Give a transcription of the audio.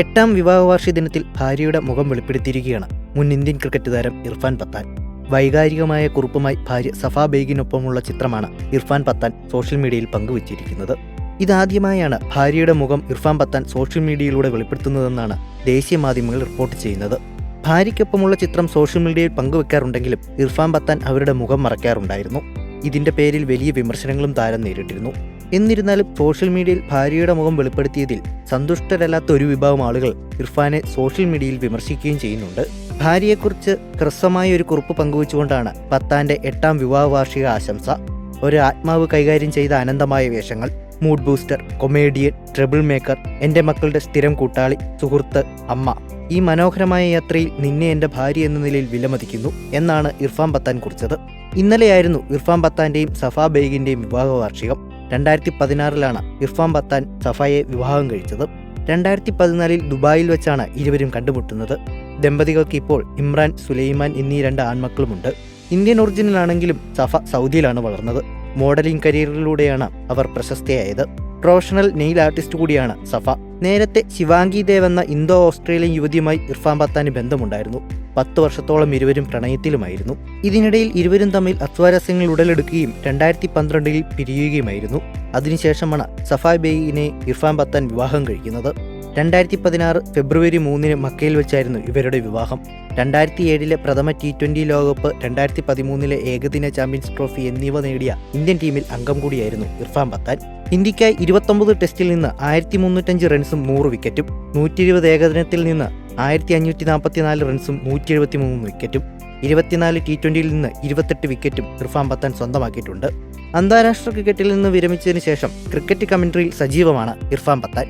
എട്ടാം വിവാഹ വാർഷിക ദിനത്തിൽ ഭാര്യയുടെ മുഖം വെളിപ്പെടുത്തിയിരിക്കുകയാണ് മുൻ ഇന്ത്യൻ ക്രിക്കറ്റ് താരം ഇർഫാൻ പത്താൻ. വൈകാരികമായ കുറിപ്പുമായി ഭാര്യ സഫ ബേഗിനൊപ്പമുള്ള ചിത്രമാണ് ഇർഫാൻ പത്താൻ സോഷ്യൽ മീഡിയയിൽ പങ്കുവച്ചിരിക്കുന്നത്. ഇതാദ്യമായാണ് ഭാര്യയുടെ മുഖം ഇർഫാൻ പത്താൻ സോഷ്യൽ മീഡിയയിലൂടെ വെളിപ്പെടുത്തുന്നതെന്നാണ് ദേശീയ മാധ്യമങ്ങൾ റിപ്പോർട്ട് ചെയ്യുന്നത്. ഭാര്യയ്ക്കൊപ്പമുള്ള ചിത്രം സോഷ്യൽ മീഡിയയിൽ പങ്കുവെക്കാറുണ്ടെങ്കിലും ഇർഫാൻ പത്താൻ അവരുടെ മുഖം മറയ്ക്കാറുണ്ടായിരുന്നു. ഇതിന്റെ പേരിൽ വലിയ വിമർശനങ്ങളും താരം നേരിട്ടിരുന്നു. എന്നിരുന്നാലും സോഷ്യൽ മീഡിയയിൽ ഭാര്യയുടെ മുഖം വെളിപ്പെടുത്തിയതിൽ സന്തുഷ്ടരല്ലാത്ത ഒരു വിഭാഗം ആളുകൾ ഇർഫാനെ സോഷ്യൽ മീഡിയയിൽ വിമർശിക്കുകയും ചെയ്യുന്നുണ്ട്. ഭാര്യയെക്കുറിച്ച് ഹ്രസ്വമായ ഒരു കുറിപ്പ് പങ്കുവച്ചുകൊണ്ടാണ് പത്താന്റെ എട്ടാം വിവാഹ വാർഷിക ആശംസ. ഒരു ആത്മാവ് കൈകാര്യം ചെയ്ത അനന്തമായ വേഷങ്ങൾ mood booster comedian trouble maker എന്റെ മക്കളുടെ സ്ഥിരം കൂട്ടാളി സുഹൃത്ത് അമ്മ. ഈ മനോഹരമായ യാത്രയിൽ നിന്നെ എന്റെ ഭാര്യ എന്ന നിലയിൽ വിലമതിക്കുന്നു എന്നാണ് ഇർഫാൻ പത്താൻ കുറിച്ചത്. ഇന്നലെയായിരുന്നു ഇർഫാൻ പത്താന്റെയും സഫാ ബേഗിന്റെയും വിവാഹ വാർഷികം രണ്ടായിരത്തി പതിനാറിലാണ് ഇർഫാൻ പത്താൻ സഫായെ വിവാഹം കഴിച്ചത്. രണ്ടായിരത്തി പതിനാലിൽ ദുബായിൽ വെച്ചാണ് ഇരുവരും കണ്ടുമുട്ടുന്നത്. ദമ്പതികൾക്ക് ഇപ്പോൾ ഇമ്രാൻ സുലൈമാൻ എന്നീ രണ്ട് ആൺമക്കളുമുണ്ട്. ഇന്ത്യൻ ഒറിജിനൽ ആണെങ്കിലും സഫ സൗദിയിലാണ് വളർന്നത്. മോഡലിംഗ് കരിയറിലൂടെയാണ് അവർ പ്രശസ്തയായത്. പ്രൊഫഷണൽ നെയിൽ ആർട്ടിസ്റ്റ് കൂടിയാണ് സഫ. നേരത്തെ ശിവാംഗി ദേവ് എന്ന ഇന്തോ ഓസ്ട്രേലിയൻ യുവതിയുമായി ഇർഫാൻ പത്താന് ബന്ധമുണ്ടായിരുന്നു. പത്ത് വർഷത്തോളം ഇരുവരും പ്രണയത്തിലുമായിരുന്നു. ഇതിനിടയിൽ ഇരുവരും തമ്മിൽ അസ്വാരസ്യങ്ങൾ ഉടലെടുക്കുകയും രണ്ടായിരത്തി പന്ത്രണ്ടിൽ പിരിയുകയുമായിരുന്നു. അതിനുശേഷമാണ് സഫായ് ബേയിനെ ഇർഫാൻ പത്താൻ വിവാഹം കഴിക്കുന്നത്. രണ്ടായിരത്തി പതിനാറ് ഫെബ്രുവരി മൂന്നിന് മക്കയിൽ വെച്ചായിരുന്നു ഇവരുടെ വിവാഹം. രണ്ടായിരത്തി ഏഴിലെ പ്രഥമ ടി ട്വന്റി ലോകകപ്പ് രണ്ടായിരത്തി പതിമൂന്നിലെ ഏകദിന ചാമ്പ്യൻസ് ട്രോഫി എന്നിവ നേടിയ ഇന്ത്യൻ ടീമിൽ അംഗം കൂടിയായിരുന്നു ഇർഫാൻ പത്താൻ ഇന്ത്യക്കായി ഇരുപത്തൊമ്പത് ടെസ്റ്റിൽ നിന്ന് ആയിരത്തി മുന്നൂറ്റഞ്ച് റൺസും നൂറ് വിക്കറ്റും നൂറ്റി ഇരുപത് ഏകദിനത്തിൽ നിന്ന് ആയിരത്തി അഞ്ഞൂറ്റി നാൽപ്പത്തിനാല് റൺസും നൂറ്റി എഴുപത്തി മൂന്ന് വിക്കറ്റും ഇരുപത്തിനാല് ടി ട്വന്റിയിൽ നിന്ന് ഇരുപത്തെട്ട് വിക്കറ്റും ഇർഫാൻ പത്താൻ സ്വന്തമാക്കിയിട്ടുണ്ട്. അന്താരാഷ്ട്ര ക്രിക്കറ്റിൽ നിന്ന് വിരമിച്ചതിന് ശേഷം ക്രിക്കറ്റ് കമൻട്രിയിൽ സജീവമാണ് ഇർഫാൻ പത്താൻ